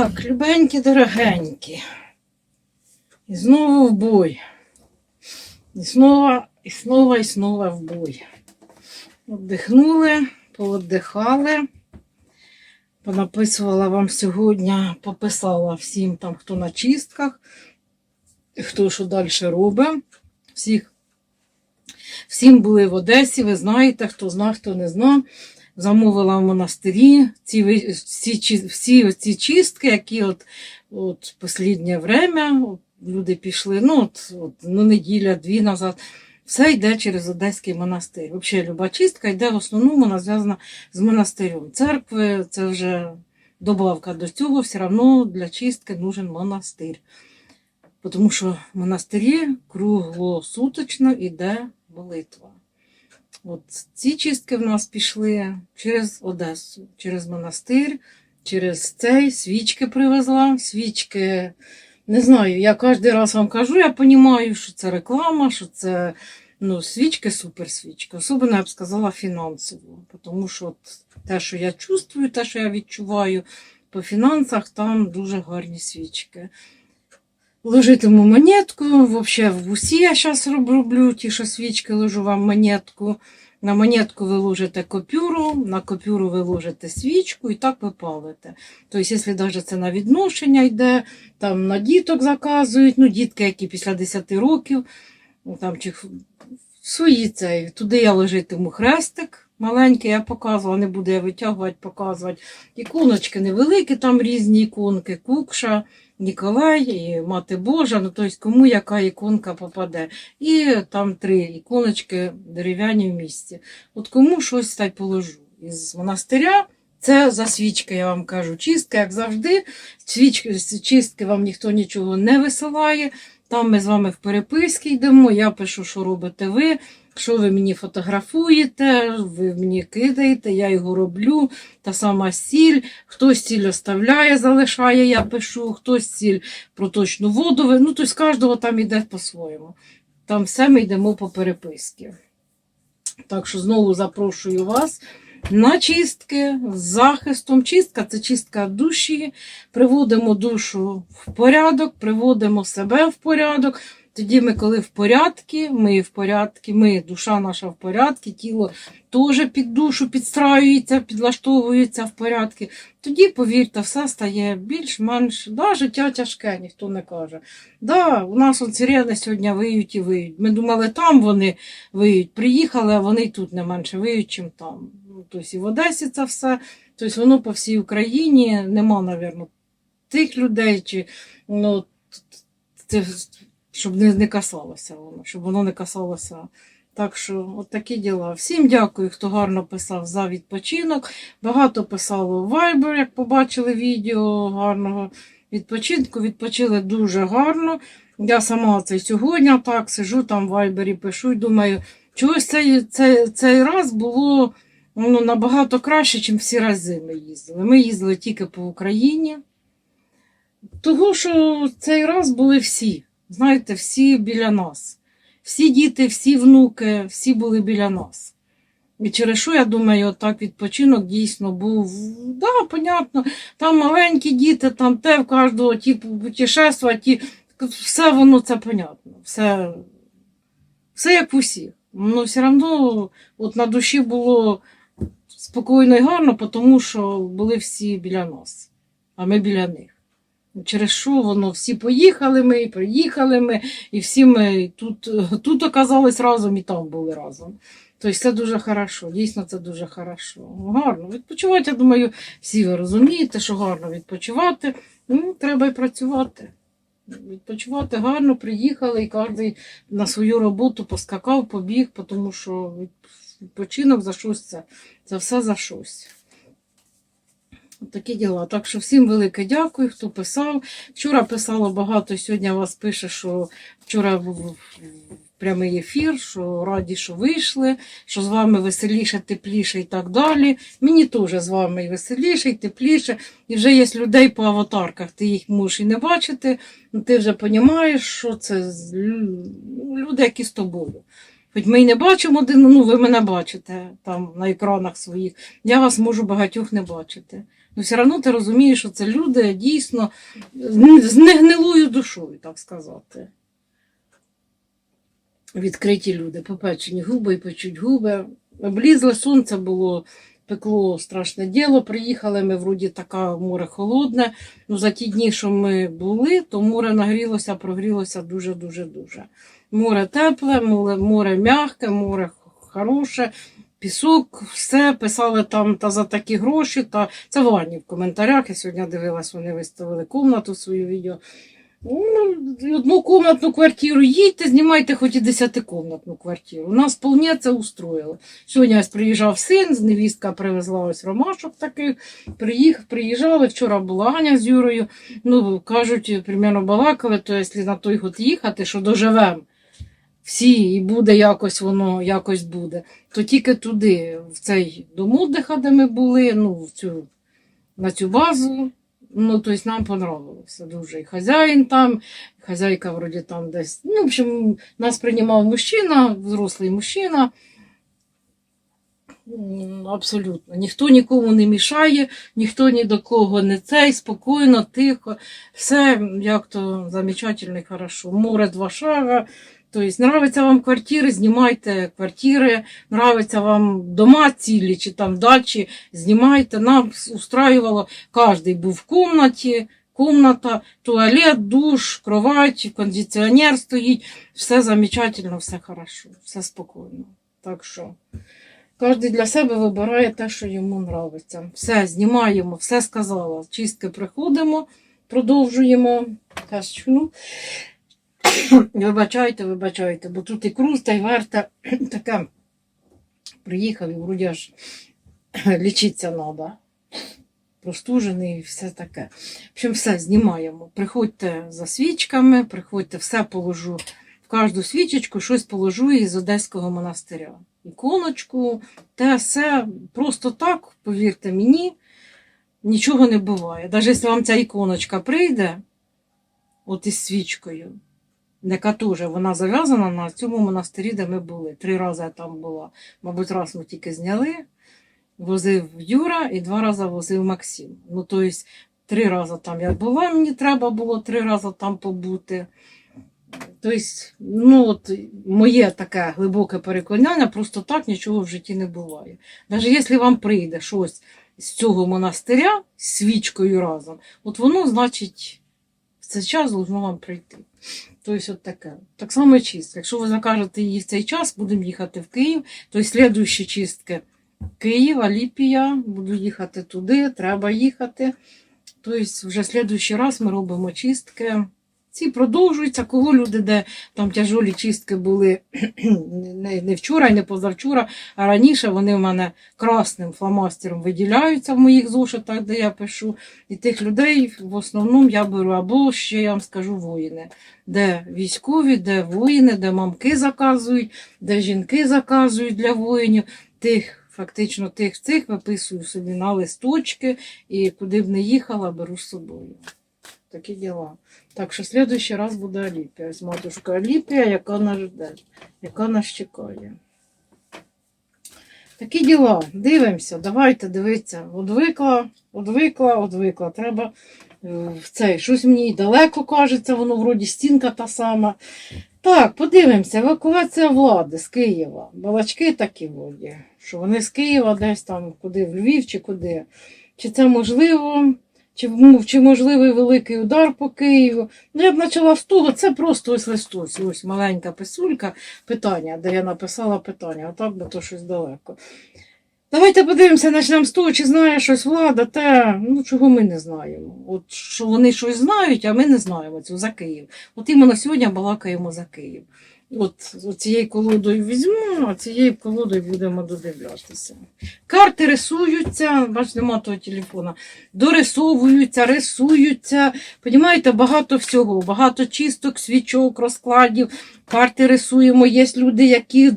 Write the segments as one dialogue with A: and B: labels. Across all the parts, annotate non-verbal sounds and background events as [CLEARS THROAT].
A: Так, любенькі, дорогенькі. І знову в бой. І знову, і знову, і знову в бой. Отдихнули, поотдихали. Понаписувала вам сьогодні, пописала всім там, хто на чистках, хто що далі робить. Всіх, всім були в Одесі, ви знаєте, хто зна, хто не зна. Замовила в монастирі ці, всі, всі ці чистки, які от, от останнє время люди пішли, ну, от, от, ну, неділя, дві назад. Все йде через Одеський монастир. Взагалі, люба чистка йде в основному вона зв'язана з монастирем. Церкви це вже добавка до цього, все одно для чистки нужен монастир. Тому що в монастирі круглосуточно йде молитва. От ці чистки в нас пішли через Одесу, через монастир, через цей свічки привезла. Свічки, не знаю, я кожен раз вам кажу, я розумію, що це реклама, що це ну, свічки, супер свічки. Особливо я б сказала фінансово. Тому що от те, що я чувствую, те, що я відчуваю по фінансах, там дуже гарні свічки. Ложитиму монетку, взагалі в усі я зараз роблю ті, що свічки ложу вам монетку. На монетку ви ложите копюру, на копюру ви ложите свічку і так ви палите. Тобто, якщо навіть це на відношення йде, там на діток заказують, ну дітки, які після 10 років, ну, там чи свої цей, туди я ложитиму хрестик. Маленький я показувала, не буду я витягувати, показувати. Іконочки невеликі, там різні іконки, кукша, Ніколай, і Мати Божа, ну тобто кому яка іконка попаде. І там три іконочки дерев'яні в місці. От кому щось так положу. Із монастиря це за свічки, я вам кажу, чистка, як завжди. Свічки, чистки вам ніхто нічого не висилає. Там ми з вами в переписки йдемо. Я пишу, що робите ви, що ви мені фотографуєте, ви мені кидаєте, я його роблю. Та сама сіль, хтось сіль оставляє, залишає, я пишу, хтось сіль проточну воду. Ну, тобто кожного там йде по-своєму. Там все ми йдемо по переписки. Так що знову запрошую вас на чистки з захистом. Чистка це чистка душі. Приводимо душу в порядок, приводимо себе в порядок. Тоді ми, коли в порядку, ми в порядку, ми, душа наша в порядку, тіло теж під душу підстраюється, підлаштовується в порядку. Тоді, повірте, все стає більш-менш. Да, життя тяжке, ніхто не каже. Да, у нас от сирени сьогодні виють і виють. Ми думали, там вони виють. Приїхали, а вони тут не менше виють, чим там. Ну, тобто і в Одесі це все. Тобто воно по всій Україні нема, напевно, тих людей, чи ну, це, щоб не, не касалося воно, щоб воно не касалося. Так що, от такі діла. Всім дякую, хто гарно писав за відпочинок. Багато писало в Viber, як побачили відео гарного відпочинку. Відпочили дуже гарно. Я сама це сьогодні так сижу там в Viber пишу і думаю, чогось цей, цей, цей раз було ну, набагато краще, ніж всі рази ми їздили. Ми їздили тільки по Україні. Того, що цей раз були всі, знаєте, всі біля нас. Всі діти, всі внуки, всі були біля нас. І через що, я думаю, отак відпочинок дійсно був. Да, понятно, там маленькі діти, там те в кожного ті путешества, ті, все воно це понятно. Все, все як в усіх. Ну, все одно от на душі було спокійно і гарно, тому що були всі біля нас, а ми біля них. Через що воно всі поїхали ми, і приїхали ми, і всі ми тут, тут оказались разом і там були разом. Тобто це дуже хорошо, дійсно це дуже хорошо. Гарно відпочивати, я думаю, всі ви розумієте, що гарно відпочивати. Ну, треба і працювати. Відпочивати гарно, приїхали і кожен на свою роботу поскакав, побіг, тому що відпочинок за щось це, це все за щось. Такі діла. Так що всім велике дякую, хто писав. Вчора писало багато, сьогодні вас пише, що вчора був прямий ефір, що раді, що вийшли, що з вами веселіше, тепліше і так далі. Мені теж з вами і веселіше, і тепліше. І вже є людей по аватарках, ти їх можеш і не бачити, ну, ти вже розумієш, що це люди, які з тобою. Хоч ми й не бачимо один, ну ви мене бачите там на екранах своїх. Я вас можу багатьох не бачити. Ну, все одно ти розумієш, що це люди дійсно з негнилою душою, так сказати. Відкриті люди, попечені губи і печуть губи. Облізле сонце було, пекло страшне діло. Приїхали ми, вроді така море холодне. Ну, за ті дні, що ми були, то море нагрілося, прогрілося дуже-дуже дуже. Море тепле, море, море м'яке, море хороше, пісок, все писали там та за такі гроші. Та це Вані в коментарях. Я сьогодні дивилась, вони виставили комнату свою відео. Ну, одну комнатну квартиру їдьте, знімайте хоч і десятикомнатну квартиру. Нас вполне це устроїло. Сьогодні ось приїжджав син, з невістка привезла ось ромашок таких. Приїхав, приїжджали. Вчора була Аня з Юрою. Ну, кажуть, примерно балакали, то якщо на той год їхати, що доживемо всі, і буде якось воно, якось буде, то тільки туди, в цей дом отдиха, де ми були, ну, в цю, на цю базу. Ну, тобто нам понравилося дуже. І хазяїн там, і хазяйка вроді там десь. Ну, в общем, нас приймав мужчина, взрослий мужчина. Абсолютно. Ніхто нікому не мішає, ніхто ні до кого не цей, спокійно, тихо. Все як то замечательно хорошо. Море два шага. Тобто, нравиться вам квартири, знімайте квартири, нравиться вам дома цілі чи там дачі, знімайте. Нам устраювало, кожен був в кімнаті, комната, туалет, душ, кровать, кондиціонер стоїть. Все замечательно, все хорошо, все спокійно. Так що кожен для себе вибирає те, що йому нравиться. Все, знімаємо, все сказала. Чистки приходимо, продовжуємо. Вибачайте, вибачайте, бо тут і круста, і верта [CLEARS THROAT] таке. Приїхав і вроді аж [CLEARS THROAT] лічитися треба. Простужений і все таке. В общем, все знімаємо. Приходьте за свічками, приходьте, все положу. В кожну свічечку щось положу із Одеського монастиря. Іконочку, те все. Просто так, повірте мені, нічого не буває. Навіть якщо вам ця іконочка прийде, от із свічкою, яка теж вона зав'язана на цьому монастирі, де ми були. Три рази я там була. Мабуть, раз ми тільки зняли, возив Юра і два рази возив Максим. Ну, тобто, три рази там я була, мені треба було три рази там побути. Тобто, ну, от, моє таке глибоке переконання, просто так нічого в житті не буває. Навіть якщо вам прийде щось з цього монастиря з свічкою разом, от воно, значить, в цей час должно вам прийти. Тобто, от таке. Так само чистка. Якщо ви закажете її в цей час, будемо їхати в Київ, то слідуючі чистки Києва, Ліпія, буду їхати туди, треба їхати. Тобто, вже слідуючий раз ми робимо чистки. Ці продовжуються, кого люди, де там тяжолі чистки були [CLEARS THROAT] не, не вчора і не позавчора, а раніше вони в мене красним фломастером виділяються в моїх зошитах, де я пишу. І тих людей в основному я беру або ще я вам скажу воїни, де військові, де воїни, де мамки заказують, де жінки заказують для воїнів. Тих, фактично, тих цих виписую собі на листочки і куди б не їхала, беру з собою. Такі діла. Так що слідуючий раз буде Аліпія. Ось матушка Аліпія, яка нас жде, яка нас чекає. Такі діла. Дивимося, давайте дивитися. Одвикла, одвикла, одвикла. Треба е, в цей. Щось мені далеко кажеться, воно вроді стінка та сама. Так, подивимося. Евакуація влади з Києва. Балачки такі вроді, що вони з Києва десь там, куди, в Львів чи куди. Чи це можливо? Чи, чи можливий великий удар по Києву? Ну, я б почала з того, це просто ось листось, ось маленька писулька, питання, де я написала питання, а так би то щось далеко. Давайте подивимося, почнемо з того, чи знає щось влада, те, ну чого ми не знаємо. От що вони щось знають, а ми не знаємо цього за Київ. От іменно сьогодні балакаємо за Київ. От, цією колодою візьму, а цією колодою будемо додивлятися. Карти рисуються, бач, нема того телефона дорисовуються, рисуються. Понімаєте, багато всього, багато чисток, свічок, розкладів, карти рисуємо. Є люди, які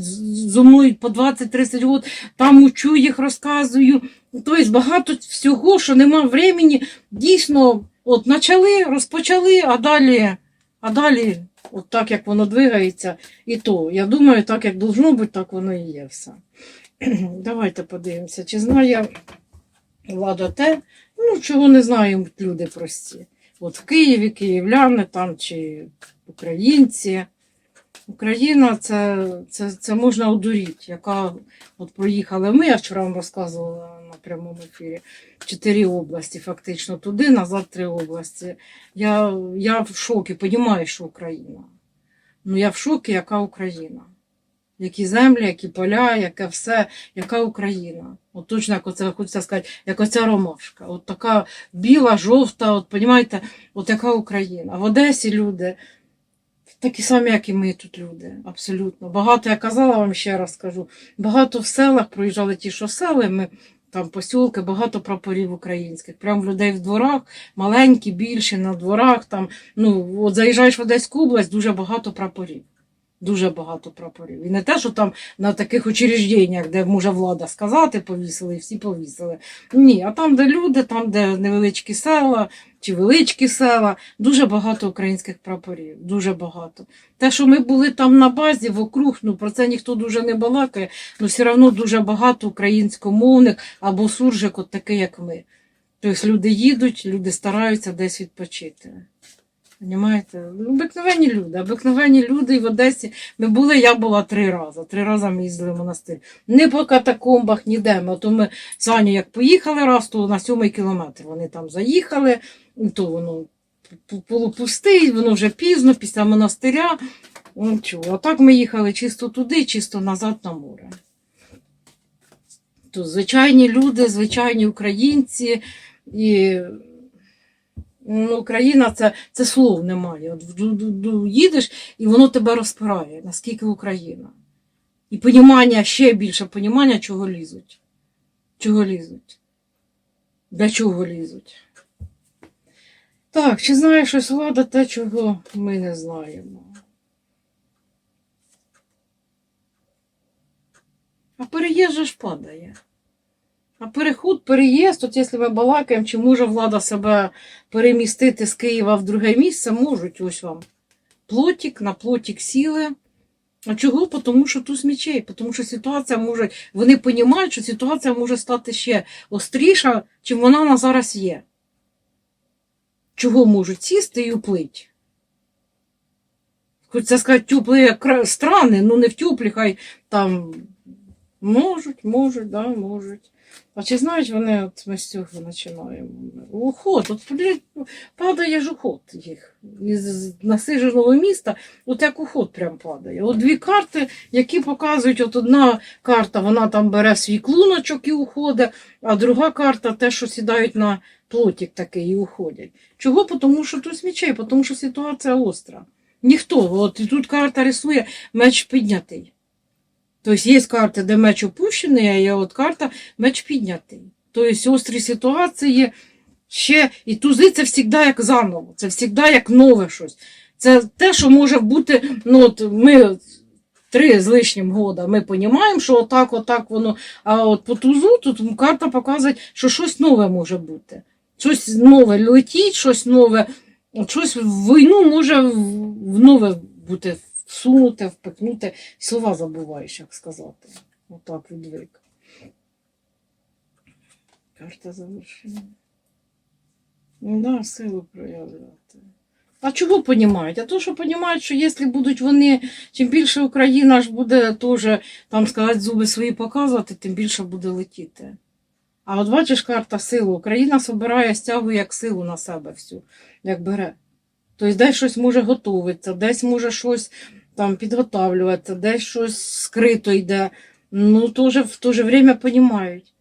A: зо по 20-30 років там учу їх, розказую. Тобто багато всього, що нема времени. Дійсно, от почали, розпочали, а далі, а далі, от так як воно двигається, і то. Я думаю, так як должно бути, так воно і є все. [CLEARS THROAT] Давайте подивимося, чи знає влада те, ну, чого не знають люди прості. От в Києві, київляни там чи українці. Україна це, це, це можна одуріти, яка от проїхали ми, я вчора вам розказувала на прямому ефірі, чотири області, фактично туди, назад три області. Я, я в шокі, розумію, що Україна. Ну я в шокі, яка Україна. Які землі, які поля, яке все, яка Україна. От точно, як оце хочеться сказати, як оця ромашка. От така біла, жовта, от розумієте, от яка Україна. В Одесі люди такі самі, як і ми тут люди. Абсолютно. Багато, я казала вам ще раз скажу, багато в селах проїжджали ті, що сели, ми там посілки, багато прапорів українських. Прям людей в дворах, маленькі, більші на дворах. Там, ну, от заїжджаєш в Одеську область, дуже багато прапорів. Дуже багато прапорів. І не те, що там на таких учрежденнях, де може влада сказати, повісили, і всі повісили. Ні, а там, де люди, там, де невеличкі села чи величкі села, дуже багато українських прапорів. Дуже багато. Те, що ми були там на базі, вокруг, ну про це ніхто дуже не балакає, але все одно дуже багато українськомовних або суржик, от такий, як ми. Тобто люди їдуть, люди стараються десь відпочити. Понімаєте? Обикновені люди, обикновені люди і в Одесі. Ми були, я була три рази. Три рази ми їздили в монастир. Не по катакомбах, ніде. Ми, то ми з Аню як поїхали раз, то на сьомий кілометр вони там заїхали, то воно пу- полупустий, воно вже пізно, після монастиря. Ну. А так ми їхали чисто туди, чисто назад на море. То звичайні люди, звичайні українці. І Ну, Україна це, це слов немає. От їдеш, і воно тебе розпирає, наскільки Україна. І понімання, ще більше понімання, чого лізуть. Чого лізуть. Для чого лізуть. Так, чи знає щось влада те, чого ми не знаємо. А переїзд ж падає. А переход, переїзд, от якщо ми балакаємо, чи може влада себе перемістити з Києва в друге місце, можуть ось вам. Плотик на плотик сіли. А чого? Тому що туз мічей, тому що ситуація може, вони розуміють, що ситуація може стати ще остріша, чим вона на зараз є. Чого можуть сісти і уплить? Хочеться сказати, теплі кра- страни, ну не в теплі, хай там можуть, можуть, да, можуть. А чи знають вони, от ми з цього починаємо? Уход, от блін, падає ж уход їх із насиженого міста, от як уход прям падає. От дві карти, які показують, от одна карта, вона там бере свій клуночок і уходить, а друга карта те, що сідають на плотик такий і уходять. Чого? Тому що тут мечей, тому що ситуація остра. Ніхто, от і тут карта рисує меч піднятий. Тобто є карти, де меч опущений, а є от карта меч піднятий. Тобто острі ситуації ще і тузи це завжди як заново, це завжди як нове щось. Це те, що може бути, ну от ми три з лишнім года, ми розуміємо, що отак, отак воно. А от по тузу тут карта показує, що щось нове може бути. Щось нове летіть, щось нове, щось в війну може в нове бути всунуте, впихнуте. Слова забуваєш, як сказати. Отак відвик. Карта завершення. Ну да, силу проявляти. А чого понімають? А то, що понімають, що якщо будуть вони, чим більше Україна ж буде теж, там сказати, зуби свої показувати, тим більше буде летіти. А от бачиш карта силу. Україна собирає, стягує як силу на себе всю, як бере. Тобто десь щось може готуватися, десь може щось там підготавлюватися, десь щось скрито йде. Ну, тоже, в то же время понімають.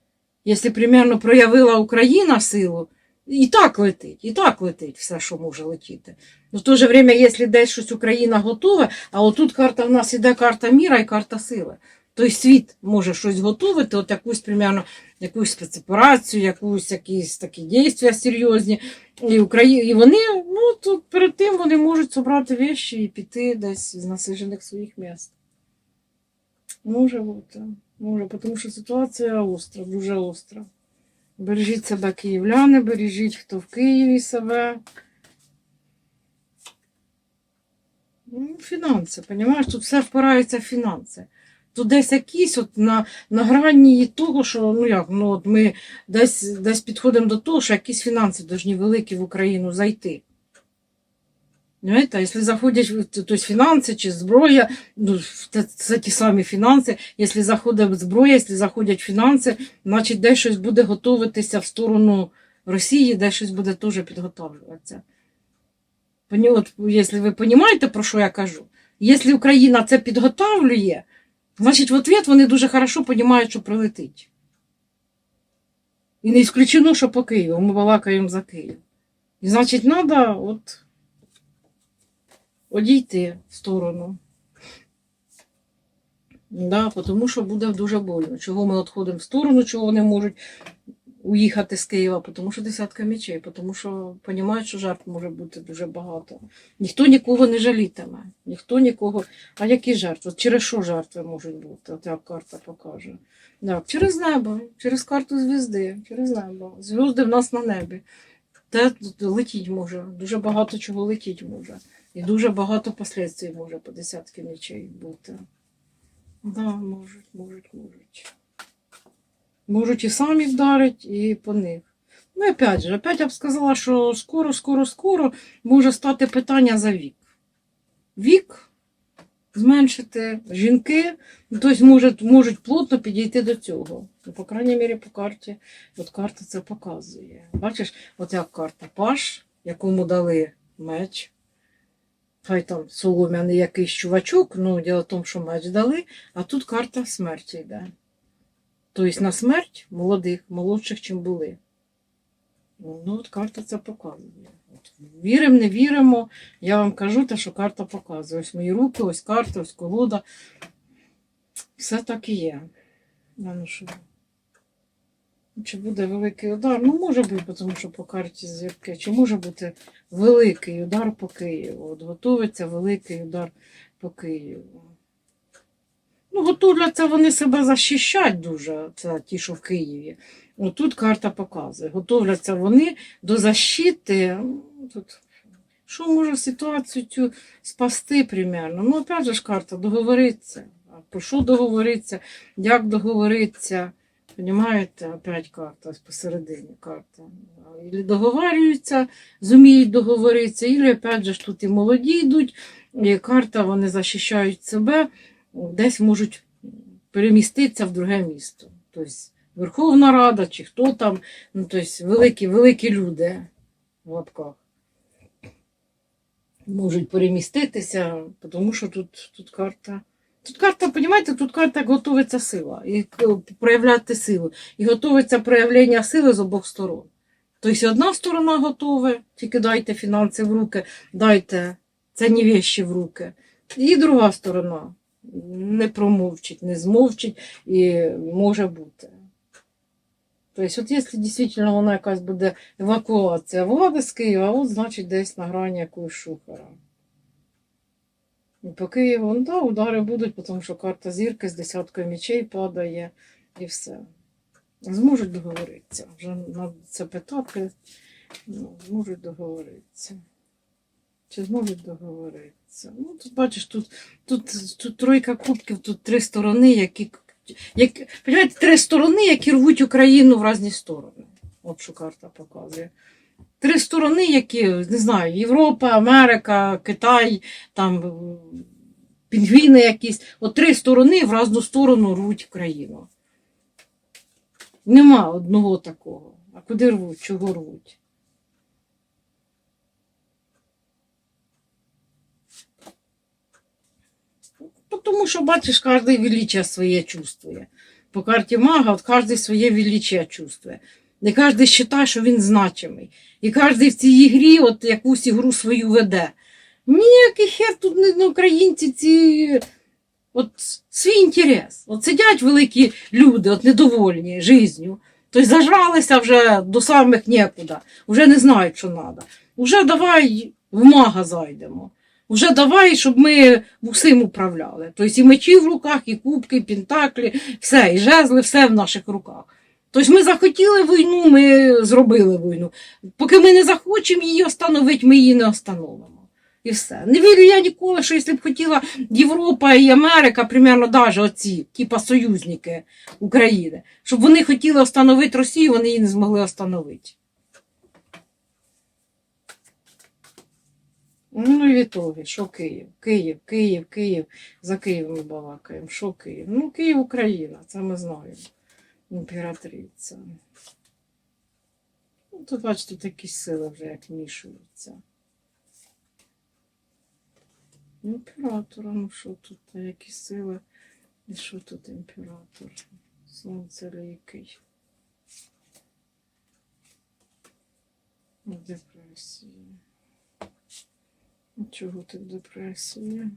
A: Якщо примерно проявила Україна силу, і так летить, і так летить все, що може летіти. Но в то же время, якщо десь щось Україна готова, а отут карта в нас іде карта міра і карта сили. Тобто світ може щось готувати, от якусь примерно якусь спецоперацію, якусь якісь такі дійства серйозні. І, Украї... і вони, ну, тут перед тим вони можуть зібрати вещі і піти десь з насижених своїх міст. Може бути, може, тому що ситуація остра, дуже остра. Бережіть себе, київляни, бережіть, хто в Києві себе. Ну, фінанси, розумієш, тут все впирається в фінанси. Тут десь якісь от на, на грані того, що ну як, ну от ми десь, десь підходимо до того, що якісь фінанси повинні великі в Україну зайти. Знаєте, якщо заходять тобто фінанси чи зброя, ну, це, це ті самі фінанси. Якщо заходить зброя, якщо заходять фінанси, значить десь щось буде готуватися в сторону Росії, де щось буде теж підготовлюватися. От, якщо ви розумієте, про що я кажу, якщо Україна це підготовлює, значить в ответ вони дуже хорошо розуміють, що прилетить. І не ісключено, що по Києву, ми балакаємо за Київ. І значить, треба от одійти в сторону. Да, тому що буде дуже больно. Чого ми відходимо в сторону, чого вони можуть уїхати з Києва, тому що десятка мечей, тому що розуміють, що жертв може бути дуже багато. Ніхто нікого не жалітиме, ніхто нікого. А які жертви? Через що жертви можуть бути? От як карта покаже. Так, через небо, через карту звізди, через небо. Звізди в нас на небі. Те летіть може, дуже багато чого летіть може. І дуже багато последствий може по десятки мечей бути. Да, можуть, можуть, можуть. Можуть і самі вдарить, і по них. Ну, опять же, опять я б сказала, що скоро, скоро, скоро може стати питання за вік. Вік зменшити жінки, тобто можуть, можуть плотно підійти до цього. Ну, по крайній мірі, по карті, от карта це показує. Бачиш, от як карта Паш, якому дали меч. Хай там солом'яний якийсь чувачок, ну діло в тому, що меч дали, а тут карта смерті йде. Тобто на смерть молодих, молодших, чим були. Ну, от карта це показує. От, віримо, не віримо, я вам кажу те, що карта показує. Ось мої руки, ось карта, ось колода. Все так і є. Ну що? Чи буде великий удар? Ну, може бути, тому що по карті зірки. Чи може бути великий удар по Києву? От готується великий удар по Києву. Ну, готовляться вони себе захищати дуже, це ті, що в Києві. Отут карта показує. Готовляться вони до защити. Ну, Тут, що може ситуацію цю спасти примерно? Ну, опять же ж карта договориться. Про що договориться? Як договориться? Понимаєте, опять карта посередині карта. Ілі договарюються, зуміють договоритися, і опять же ж тут і молоді йдуть, і карта, вони захищають себе, десь можуть переміститися в друге місто. Тобто Верховна Рада чи хто там, ну, тобто великі, великі люди в лапках. Можуть переміститися, тому що тут, тут карта. Тут карта, розумієте, тут карта готується сила, і проявляти силу. І готується проявлення сили з обох сторон. Тобто одна сторона готова, тільки дайте фінанси в руки, дайте цінні вещі в руки. І друга сторона не промовчить, не змовчить і може бути. Тобто, от якщо дійсно вона якась буде евакуація влади з Києва, от значить десь на грані якогось шухера. І по Києву, ну так, удари будуть, тому що карта зірки з десяткою мечей падає і все. Зможуть договоритися. Вже треба це питати. Ну, зможуть договоритися. Чи зможуть договоритися? Ну, тут бачиш, тут, тут, тут тройка кубків, тут три сторони, які. Як, понимаєте, три сторони, які рвуть Україну в різні сторони. От що карта показує. Три сторони, які, не знаю, Європа, Америка, Китай, там е, пінгвіни якісь. От три сторони в різну сторону рвуть країну. Нема одного такого. А куди рвуть? Чого рвуть? Тому що, бачиш, кожен величие своє чувствує. По карті мага, от кожен своє величие чувствує. Не кожен вважає, що він значимий. І кожен в цій ігрі от якусь ігру свою веде. Ніякий хер тут не не українці ці. От свій інтерес. От сидять великі люди, от недовольні життю. Тобто зажралися вже до самих нікуди, вже не знають, що треба. Уже давай в мага зайдемо. Уже давай, щоб ми усім управляли. Тобто і мечі в руках, і кубки, і пентаклі, все, і жезли, все в наших руках. Тобто ми захотіли війну, ми зробили війну. Поки ми не захочемо її остановити, ми її не остановимо. І все. Не вірю я ніколи, що якщо б хотіла Європа і Америка, примерно навіть оці, типа союзники України, щоб вони хотіли встановити Росію, вони її не змогли встановити. Ну і в ітогі, що Київ? Київ, Київ, Київ. За Київ ми балакаємо. Що Київ? Ну, Київ Україна, це ми знаємо. Імператриця. Ну, тут, бачите, такі сили вже як мішуються. Імператора, ну що тут, які сили? І що тут імператор? Сонце який? Депресія. Чого тут депресія?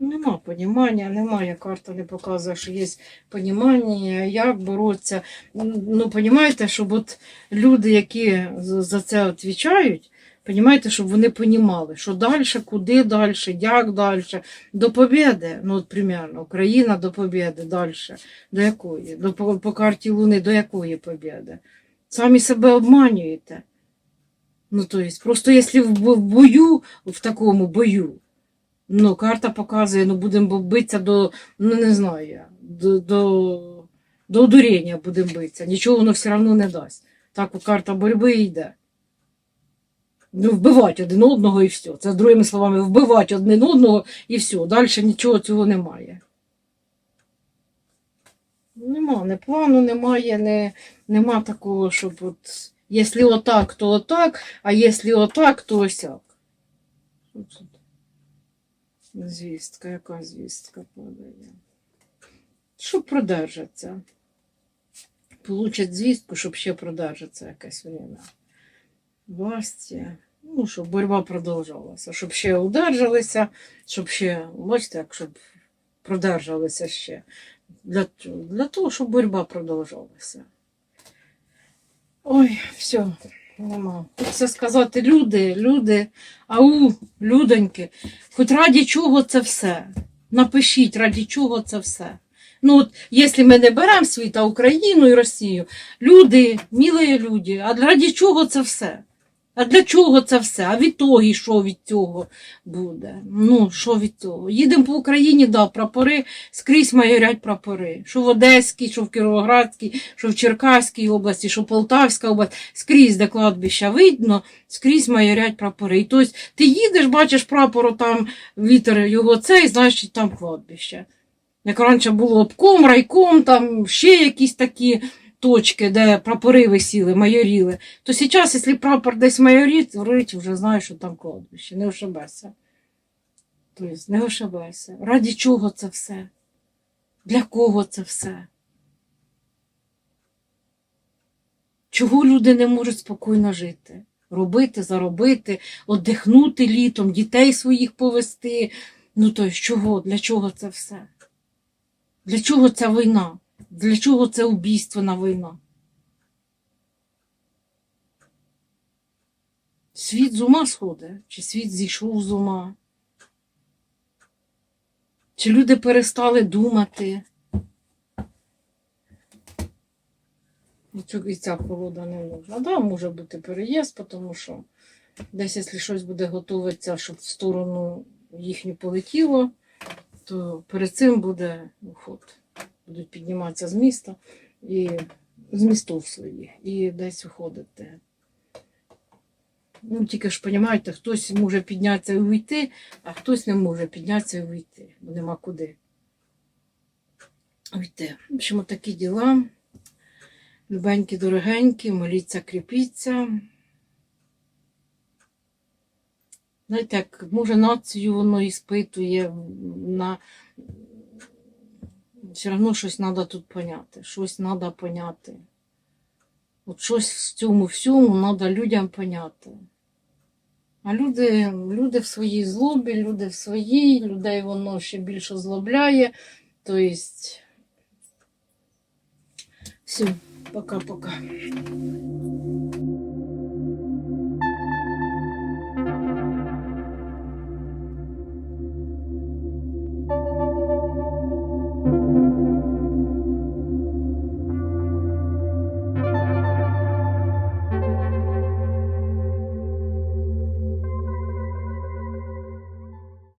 A: Нема понімання, немає, карта не показує, що є понімання, як боротися. Ну, понімаєте, щоб от люди, які за це відповідають, понімаєте, щоб вони понімали, що далі, куди далі, як далі, до побєди, ну, от примерно, Україна до побєди, далі, до якої? До, по, по карті Луни до якої побєди? Самі себе обманюєте. Ну, то есть, просто якщо в бою, в такому бою, ну, карта показує, ну, будемо битися до, ну, не знаю я, до, до, до одурення будемо битися. Нічого воно все одно не дасть. Так карта боротьби йде. Ну, вбивати один одного і все. Це з другими словами, вбивати один одного і все. Далі нічого цього немає. Нема, не плану немає, не, нема такого, щоб от, якщо отак, то отак, а якщо отак, то осяк. Що? Звістка, яка звістка падає? Щоб продержаться. Получать звістку, щоб ще продержаться якесь время. Власті. Ну, щоб боротьба продовжувалася, щоб ще удержалися, щоб ще, бачите, як щоб продержалися ще. Для, для того, щоб боротьба продовжувалася. Ой, все, нема. Це сказати люди, люди, ау, людоньки, хоч раді чого це все. Напишіть, раді чого це все. Ну, от, якщо ми не беремо світ, а Україну і Росію, люди, милі люди, а раді чого це все? А для чого це все? А від того, що від цього буде? Ну, що від цього? Їдемо по Україні, да, прапори, скрізь майорять прапори. Що в Одеській, що в Кіровоградській, що в Черкаській області, що Полтавська область, скрізь, де кладбища видно, скрізь майорять прапори. І тобто ти їдеш, бачиш прапору, там вітер його цей, значить там кладбище. Як раніше було обком, райком, там ще якісь такі точки, де прапори висіли, майоріли, то зараз, якщо прапор десь майорить, горить, вже знаєш, що там кладбище, не ошибайся. Тобто, не ошибайся. Раді чого це все? Для кого це все? Чого люди не можуть спокійно жити? Робити, заробити, оддихнути літом, дітей своїх повести. Ну то чого? Для чого це все? Для чого ця війна? Для чого це убійственна війна? Світ з ума сходить? Чи світ зійшов з ума? Чи люди перестали думати? І ця колода не нужна. Да, може бути переїзд, тому що десь, якщо щось буде готуватися, щоб в сторону їхню полетіло, то перед цим буде уход. Будуть підніматися з міста і з містов своїх і десь виходити. Ну, тільки ж розумієте, хтось може піднятися і уйти, а хтось не може піднятися і уйти, бо нема куди уйти. В общем, такі діла. Любенькі, дорогенькі, моліться, кріпіться. Знаєте, як може націю воно іспитує на все одно щось треба тут поняти. Щось треба поняти. От щось в цьому всьому треба людям поняти. А люди, люди в своїй злобі, люди в своїй, людей воно ще більше злобляє. Тобто, все, пока-пока.